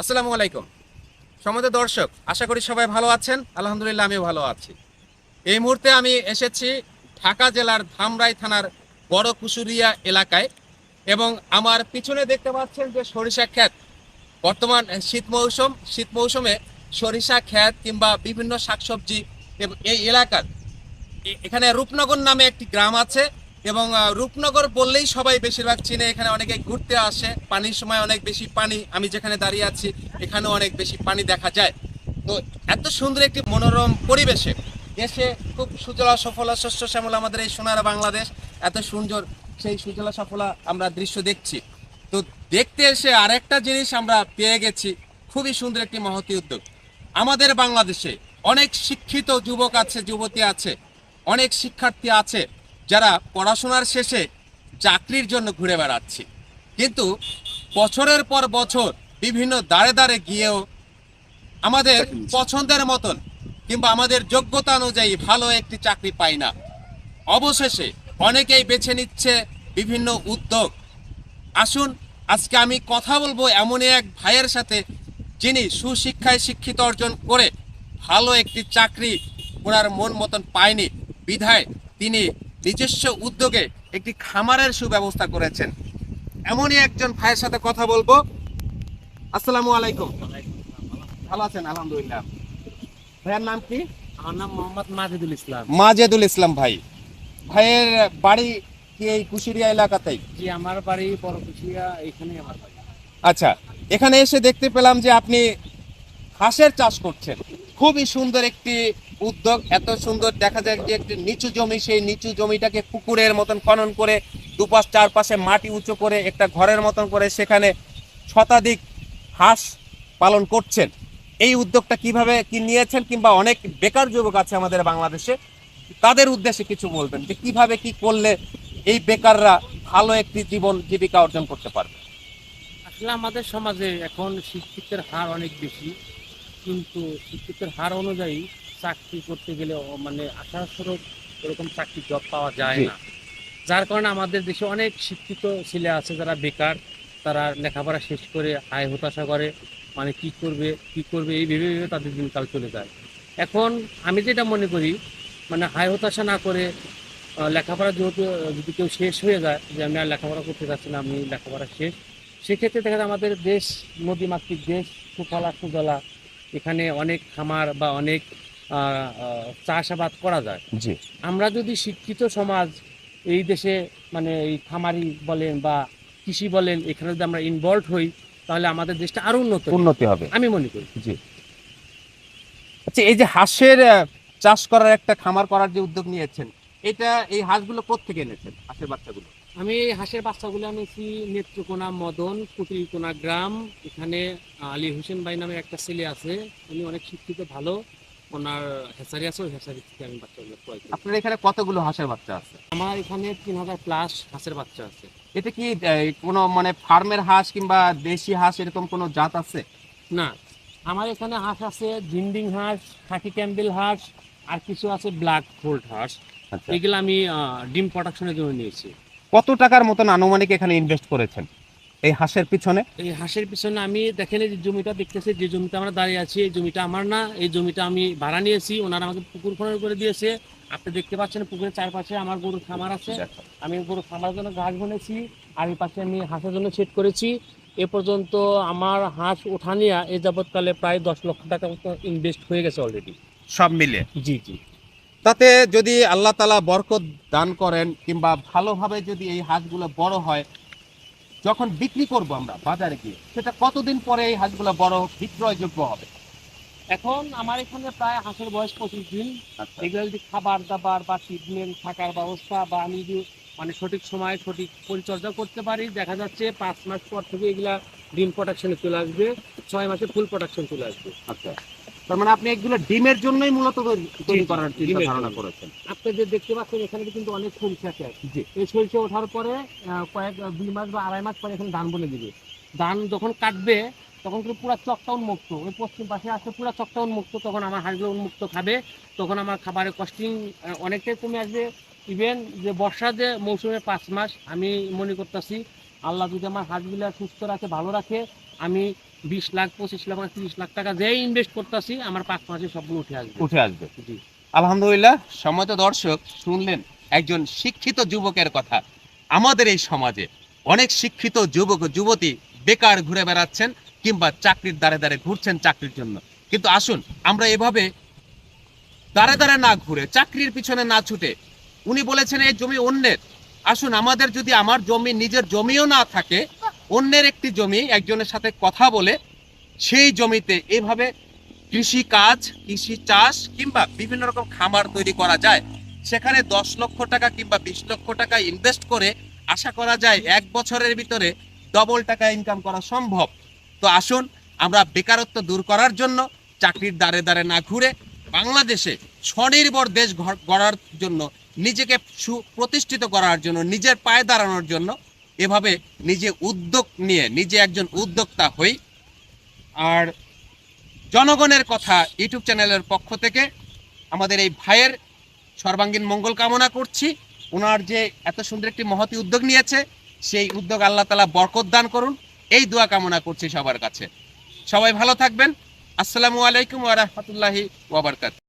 আসসালামু আলাইকুম। সমাজ দর্শক, আশা করি সবাই ভালো আছেন। আলহামদুলিল্লাহ, আমিও ভালো আছি। এই মুহূর্তে আমি এসেছি ঢাকা জেলার ধামরাই থানার বড় কুশুরিয়া এলাকায় এবং আমার পিছনে দেখতে পাচ্ছেন যে সরিষা ক্ষেত। বর্তমান শীত মৌসুম, শীত মৌসুমে সরিষা, ক্ষেত কিংবা বিভিন্ন শাকসবজি এই এলাকার। এখানে রূপনগর নামে একটি গ্রাম আছে এবং রূপনগর বললেই সবাই বেশিরভাগ চিনে। এখানে অনেকে ঘুরতে আসে। পানির সময় অনেক বেশি পানি। আমি যেখানে দাঁড়িয়ে আছি, এখানেও অনেক বেশি পানি দেখা যায়। তো এত সুন্দর একটি মনোরম পরিবেশে এসে খুব সুজলা, সফলা শস্য শ্যামলা আমাদের এই সোনার বাংলাদেশ। এত সুন্দর সেই সুজলা, সফলা আমরা দৃশ্য দেখছি। তো দেখতে এসে আরেকটা জিনিস আমরা পেয়ে গেছি। খুবই সুন্দর একটি মহতি উদ্যোগ। আমাদের বাংলাদেশে অনেক শিক্ষিত যুবক আছে যুবতী আছে অনেক শিক্ষার্থী আছে যারা পড়াশোনার শেষে চাকরির জন্য ঘুরে বেড়াচ্ছে। কিন্তু বছরের পর বছর বিভিন্ন দাঁড়ে দাঁড়ে গিয়েও আমাদের পছন্দের মতন কিংবা আমাদের যোগ্যতা অনুযায়ী ভালো একটি চাকরি পাই না। অবশেষে অনেকেই বেছে নিচ্ছে বিভিন্ন উদ্যোগ। আসুন আজকে আমি কথা বলব এমনই এক ভাইয়ের সাথে যিনি সুশিক্ষায় শিক্ষিত অর্জন করে ভালো একটি চাকরি করার মন মতন পায়নি বিধায় তিনি নিজস্ব উদ্যোগে একটি খামারের সুব্যবস্থা করেছেন। এমনই একজন ভাইয়ের সাথে কথা বলব। আসসালামু আলাইকুম। ভালো আছেন? আলহামদুলিল্লাহ। ভাইয়ের নাম কি? আমার নাম মোহাম্মদ মাজিদুল ইসলাম। মাজেদুল ইসলাম ভাই। ভাইয়ের বাড়ি কি এই কুশিরিয়া এলাকাতেই? জি আমার বাড়ি বড় কুশিয়া এখানে আমার বাড়ি। আচ্ছা এখানে এসে দেখতে পেলাম যে আপনি হাঁসের চাষ করছেন। খুবই সুন্দর একটি উদ্যোগ, এত সুন্দর দেখা যায় যে একটি নিচু জমি, সেই নিচু জমিটাকে পুকুরের মতন খনন করে দুপাশ চারপাশে মাটি উঁচু করে একটা ঘরের মতন করে সেখানে শতাধিক হাঁস পালন করছেন। এই উদ্যোগটা কীভাবে কি নিয়েছেন কিংবা অনেক বেকার যুবক আছে আমাদের বাংলাদেশে, তাদের উদ্দেশ্যে কিছু বলবেন যে কীভাবে কি করলে এই বেকাররা ভালো একটি জীবন জীবিকা অর্জন করতে পারবে। আসলে আমাদের সমাজে এখন শিক্ষিতের হার অনেক বেশি কিন্তু শিক্ষিতের হার অনুযায়ী চাকরি করতে গেলে মানে আশাস্বরূপ এরকম চাকরি জব পাওয়া যায় না। যার কারণে আমাদের দেশে অনেক শিক্ষিত ছেলে আছে যারা বেকার তারা লেখাপড়া শেষ করে আয় হতাশা করে মানে কি করবে কি করবে এই ভেবে ভেবে তাদের দিনকাল চলে যায়। এখন আমি যেটা মনে করি মানে হায় হতাশা না করে লেখাপড়া যেহেতু যদি কেউ শেষ হয়ে যায় যে আমি আর লেখাপড়া করতে চাচ্ছি না আমি লেখাপড়া শেষ সেক্ষেত্রে দেখা যায় আমাদের দেশ নদীমাতৃক দেশ সুফলা সুজলা এখানে অনেক খামার বা অনেক চাষাবাদ করা যায়। জি। আমরা যদি শিক্ষিত সমাজ এই দেশে মানে এই খামারি বলেন বা কৃষি বলেন এখানে যদি আমরা ইনভলভ হই তাহলে আমাদের দেশটা আরও উন্নত উন্নতি হবে। আমি মনে করি। জি। আচ্ছা এই যে হাঁসের চাষ করার একটা খামার করার যে উদ্যোগ নিয়েছেন এটা এই হাঁসগুলো কোত্থেকে এনেছেন হাঁসের বাচ্চাগুলো? আমি হাঁসের বাচ্চাগুলো আনেছি নেত্রকোনা মদন কুটিলকোনা গ্রাম এখানে আলী হোসেন ভাই নামে একটা ছেলে আছে উনি অনেক শিক্ষিত ভালো। ওনার হেসারি আছে ওই হেসারি থেকে আমি বাচ্চাগুলো ক্রয় করি। আপনার এখানে কতগুলো হাঁসের বাচ্চা আছে? আমার এখানে তিন হাজার প্লাস হাঁসের বাচ্চা আছে। এটা কি কোনো মানে ফার্মের হাঁস কিংবা দেশি হাঁস এরকম কোনো জাত আছে? না। আমার এখানে হাঁস আছে জিন্ডিং হাঁস খাকি ক্যাম্বেল হাঁস আর কিছু আছে ব্ল্যাক হোল্ড হাঁস। আচ্ছা। এগুলো আমি ডিম প্রোডাকশনের জন্য নিয়েছি। কত টাকার মতন আনুমানিক এখানে ইনভেস্ট করেছেন? এই হাঁসের পিছনে? এই হাঁসের পিছনে আমি দেখেন এই যে জমিটা দেখতেছি যে জমিটা আমরা দাঁড়িয়ে আছি এই জমিটা আমার না এই জমিটা আমি ভাড়া নিয়েছি ওনারা আমাকে পুকুর খনন করে দিয়েছে। আপনি দেখতে পাচ্ছেন পুকুরের চারপাশে আমার গরুর খামার আছে। আমি গরু খামারের জন্য ঘাস বনেছি আর এই পাশে আমি হাঁসের জন্য সেট করেছি। এ পর্যন্ত আমার হাঁস ওঠানিয়া এ যাবৎকালে প্রায় দশ লক্ষ টাকা ইনভেস্ট হয়ে গেছে অলরেডি সব মিলে জি জি। তাতে যদি আল্লাহ তালা বরকত দান করেন কিংবা ভালোভাবে যদি এই হাঁসগুলো বড় হয় যখন বিক্রি করব আমরা বাজারে গিয়ে সেটা কতদিন পরে এই হাঁসগুলো বড় বিক্রয়যোগ্য হবে? এখন আমার এখানে প্রায় হাঁসের বয়স পঁচিশ দিন। আচ্ছা। এগুলো যদি খাবার দাবার বা ট্রিটমেন্ট থাকার ব্যবস্থা বা আমি যদি মানে সঠিক সময়ে সঠিক পরিচর্যা করতে পারি দেখা যাচ্ছে পাঁচ মাস পর থেকে এগুলা ডিম প্রোডাকশনে চলে আসবে ছয় মাসে ফুল প্রোডাকশন চলে আসবে। আচ্ছা। তার মানে আপনি এগুলো ডিমের জন্যই মূলত তৈরি- করার চিন্তা ধারণা করেছেন। আপনি যে দেখতে পাচ্ছেন এখানে কিন্তু অনেক সরিষা ক্ষেত জি। এই সরিষা ওঠার পরে কয়েক দুই মাস বা আড়াই মাস পরে এখানে ধান বলে দিবে। ধান যখন কাটবে তখন কিন্তু পুরো চকটা উন্মুক্ত। ওই পশ্চিম পাশে আসলে পুরো চকটা উন্মুক্ত তখন আমার হাঁসগুলো উন্মুক্ত খাবে। তখন আমার খাবারের কস্টিং অনেকটাই কমে আসবে। ইভেন যে বর্ষা যে মৌসুমে পাঁচ মাস আমি মনে করতেছি আল্লাহ যদি আমার হাঁসগুলো সুস্থ রাখে ভালো রাখে আমি বিশ লাখ পঁচিশ লাখ তিরিশ লাখ টাকা যেই ইনভেস্ট করতেছি আমার পাঁচ মাসে সবগুলো উঠে আসবে। উঠে আসবে। জি। আলহামদুলিল্লাহ সম্মত দর্শক শুনলেন একজন শিক্ষিত যুবকের কথা। আমাদের এই সমাজে অনেক শিক্ষিত যুবক যুবতী বেকার ঘুরে বেড়াচ্ছেন কিংবা চাকরির দ্বারে দ্বারে ঘুরছেন চাকরির জন্য। কিন্তু আসুন আমরা এভাবে দ্বারে দ্বারে না ঘুরে চাকরির পিছনে না ছুটে উনি বলেছেন এই জমি অন্যের। আসুন আমাদের যদি আমার জমি নিজের জমিও না থাকে অন্যের একটি জমি একজনের সাথে কথা বলে সেই জমিতে এভাবে কৃষি কাজ, কৃষি চাষ কিংবা বিভিন্ন রকম খামার তৈরি করা যায়। সেখানে দশ লক্ষ টাকা কিংবা বিশ লক্ষ টাকা ইনভেস্ট করে আশা করা যায় এক বছরের ভিতরে ডবল টাকা ইনকাম করা সম্ভব। তো আসুন, আমরা বেকারত্ব দূর করার জন্য চাকরির দ্বারে দ্বারে না ঘুরে বাংলাদেশে স্বনির্ভর দেশ গড়ার জন্য নিজেকে সুপ্রতিষ্ঠিত করার জন্য, নিজের পায়ে দাঁড়ানোর জন্য এভাবে নিজে উদ্যোগ নিয়ে, নিজে একজন উদ্যোক্তা হই। আর জনগণের কথা ইউটিউব চ্যানেলের পক্ষ থেকে আমাদের এই ভাইয়ের সর্বাঙ্গীন মঙ্গল কামনা করছি। ওনার যে এত সুন্দর একটি মহতি উদ্যোগ নিয়েছে, সেই উদ্যোগ আল্লাহ তালা বরকত দান করুন। এই দোয়া কামনা করছি সবার কাছে। সবাই ভালো থাকবেন। আসসালামু আলাইকুম ওয়া রাহমাতুল্লাহি